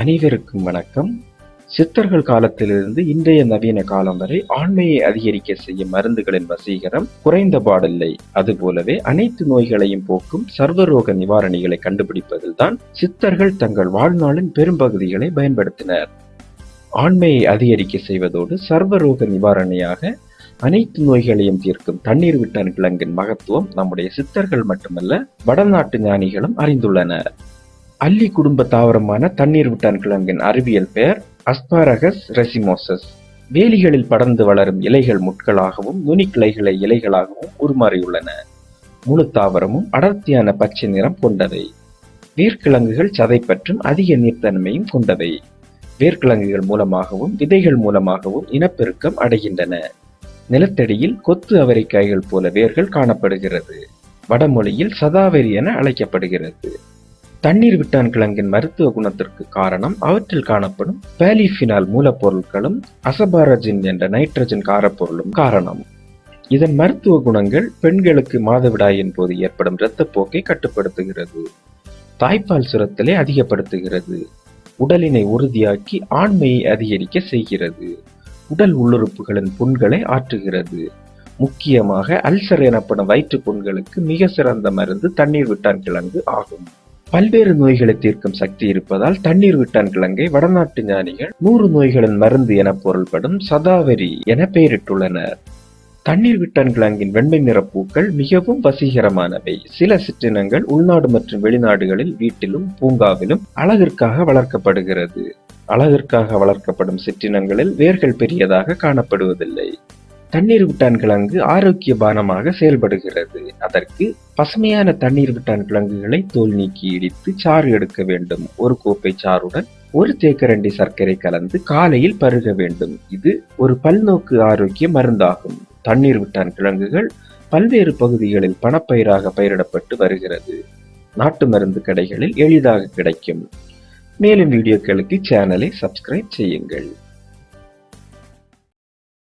அனைவருக்கும் வணக்கம். சித்தர்கள் காலத்திலிருந்து இன்றைய நவீன காலம் வரை ஆண்மையை அதிகரிக்க செய்யும் மருந்துகளின் வசீகரம் குறைந்த பாடில்லை. அதுபோலவே அனைத்து நோய்களையும் போக்கும் சர்வரோக நிவாரணிகளை கண்டுபிடிப்பதில்தான் சித்தர்கள் தங்கள் வாழ்நாளின் பெரும்பகுதிகளை பயன்படுத்தினர். ஆண்மையை அதிகரிக்க செய்வதோடு சர்வரோக நிவாரணியாக அனைத்து நோய்களையும் தீர்க்கும் தண்ணீர் விட்ட கிழங்கின் மகத்துவம் நம்முடைய சித்தர்கள் மட்டுமல்ல வடநாட்டு ஞானிகளும் அறிந்துள்ளனர். அல்லி குடும்ப தாவரமான தண்ணீர் விட்டான் கிழங்கின் அறிவியல் பெயர் அஸ்பாரகஸ் ரெசிமோசஸ். வேலிகளில் படர்ந்து வளரும் இலைகள் முட்களாகவும் நுனிக்கிளைகளை இலைகளாகவும் உருமாறியுள்ளன. முழு தாவரமும் அடர்த்தியான பச்சை நிறம் கொண்டவை வேர்க்கிழங்குகள் சதைப்பற்றும் அதிக நீர்த்தன்மையும் கொண்டவை வேர்க்கிழங்குகள் மூலமாகவும் விதைகள் மூலமாகவும் இனப்பெருக்கம் அடைகின்றன. நிலத்தடியில் கொத்து அவரைக்காய்கள் போல வேர்கள் காணப்படுகிறது. வடமொழியில் சதாவரி என அழைக்கப்படுகிறது. தண்ணீர் விட்டான் கிழங்கின் மருத்துவ குணத்திற்கு காரணம் அவற்றில் காணப்படும் பேலிஃபினால் மூலப்பொருட்களும் அசபாரஜின் என்ற நைட்ரஜன் காரப்பொருளும் காரணம். இதன் மருத்துவ குணங்கள் பெண்களுக்கு மாதவிடாயின் போது ஏற்படும் இரத்தப்போக்கை கட்டுப்படுத்துகிறது. தாய்ப்பால் சுரத்தலை அதிகப்படுத்துகிறது. உடலினை உறுதியாக்கி ஆண்மையை அதிகரிக்க செய்கிறது. உடல் உள்ளுறுப்புகளின் புண்களை ஆற்றுகிறது. முக்கியமாக அல்சர் எனப்படும் வயிற்று புண்களுக்கு மிக சிறந்த மருந்து தண்ணீர் விட்டான் கிழங்கு ஆகும். பல்வேறு நோய்களை தீர்க்கும் சக்தி இருப்பதால் தண்ணீர் விட்டான் கிழங்கை வடநாட்டு ஞானிகள் நூறு நோய்களின் மருந்து என பொருள்படும் சதாவரி என பெயரிட்டுள்ளனர். தண்ணீர் விட்டான் கிழங்கின் வெண்மை நிற பூக்கள் மிகவும் வசீகரமானவை. சில சிற்றினங்கள் உள்நாடு மற்றும் வெளிநாடுகளில் வீட்டிலும் பூங்காவிலும் அழகிற்காக வளர்க்கப்படுகிறது. அழகிற்காக வளர்க்கப்படும் சிற்றினங்களில் வேர்கள் பெரியதாக காணப்படுவதில்லை. தண்ணீர் விட்டான் கிழங்கு ஆரோக்கிய பானமாக செயல்படுகிறது. அதற்கு பசுமையான தண்ணீர் விட்டான் கிழங்குகளை தோல் நீக்கி இடித்து சாறு எடுக்க வேண்டும். ஒரு கோப்பை சாறுடன் ஒரு தேக்கரண்டி சர்க்கரை கலந்து காலையில் பருக வேண்டும். இது ஒரு பல்நோக்கு ஆரோக்கிய மருந்தாகும். தண்ணீர் விட்டான் கிழங்குகள் பல்வேறு பகுதிகளில் பணப்பயிராக பயிரிடப்பட்டு வருகிறது. நாட்டு மருந்து கடைகளில் எளிதாக கிடைக்கும். மேலும் வீடியோக்களுக்கு சேனலை சப்ஸ்கிரைப் செய்யுங்கள்.